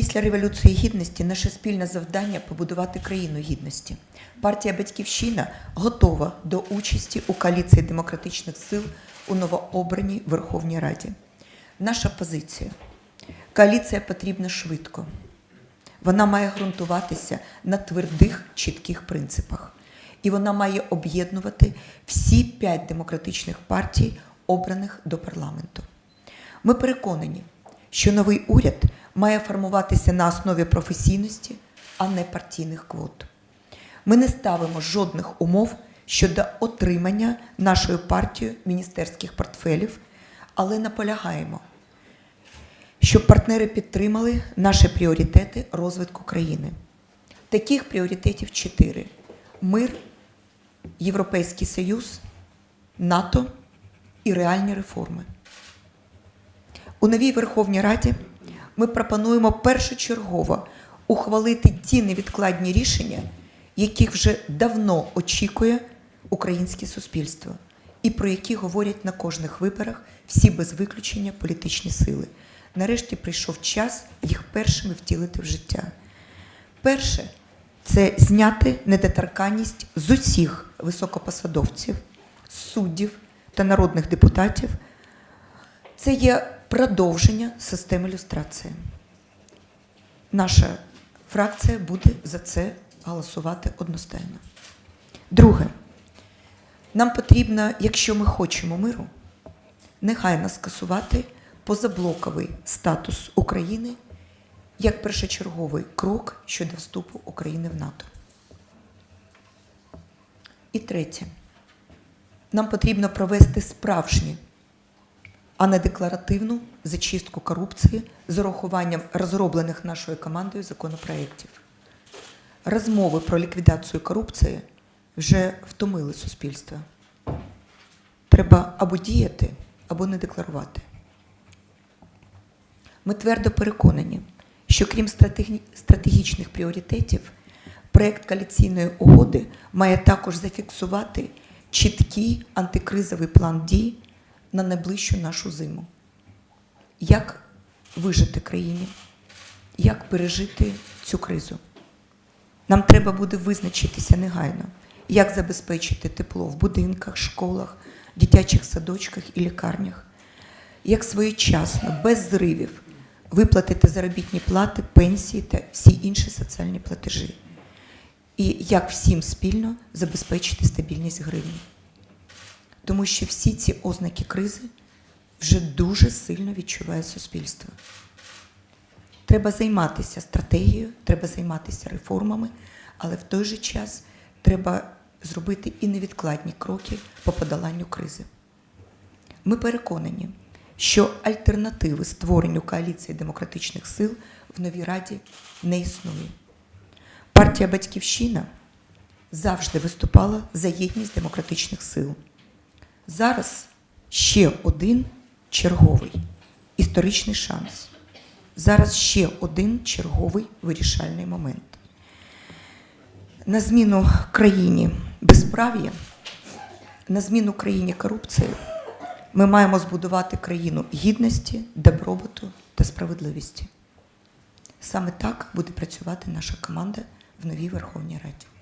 Після Революції Гідності наше спільне завдання побудувати країну гідності. Партія Батьківщина готова до участі у коаліції демократичних сил у новообраній Верховній Раді. Наша позиція. Коаліція потрібна швидко. Вона має ґрунтуватися на твердих, чітких принципах. І вона має об'єднувати всі п'ять демократичних партій, обраних до парламенту. Ми переконані, що новий уряд має формуватися на основі професійності, а не партійних квот. Ми не ставимо жодних умов щодо отримання нашою партією міністерських портфелів, але наполягаємо, щоб партнери підтримали наші пріоритети розвитку країни. Таких пріоритетів чотири: мир, Європейський Союз, НАТО і реальні реформи. У новій Верховній Раді ми пропонуємо першочергово ухвалити ті невідкладні рішення, яких вже давно очікує українське суспільство, і про які говорять на кожних виборах всі без виключення політичні сили. Нарешті прийшов час їх першими втілити в життя. Перше це зняти недоторканність з усіх високопосадовців, суддів та народних депутатів. Це є продовження системи люстрації. Наша фракція буде за це голосувати одностайно. Друге, нам потрібно, якщо ми хочемо миру, негайно скасувати позаблоковий статус України як першочерговий крок щодо вступу України в НАТО. І третє, нам потрібно провести справжнє а не декларативну зачистку корупції з урахуванням розроблених нашою командою законопроєктів. Розмови про ліквідацію корупції вже втомили суспільство. Треба або діяти, або не декларувати. Ми твердо переконані, що крім стратегічних пріоритетів, проект коаліційної угоди має також зафіксувати чіткий антикризовий план дій на найближчу нашу зиму. Як вижити країні, як пережити цю кризу? Нам треба буде визначитися негайно, як забезпечити тепло в будинках, школах, дитячих садочках і лікарнях, як своєчасно, без зривів виплатити заробітні плати, пенсії та всі інші соціальні платежі, і як всім спільно забезпечити стабільність гривні. Тому що всі ці ознаки кризи вже дуже сильно відчуває суспільство. Треба займатися стратегією, треба займатися реформами, але в той же час треба зробити і невідкладні кроки по подоланню кризи. Ми переконані, що альтернативи створенню коаліції демократичних сил в новій раді не існує. Партія Батьківщина завжди виступала за єдність демократичних сил. Зараз ще один черговий історичний шанс. Зараз ще один черговий вирішальний момент. На зміну країні безправ'я, на зміну країні корупції ми маємо збудувати країну гідності, добробуту та справедливості. Саме так буде працювати наша команда в новій Верховній Раді.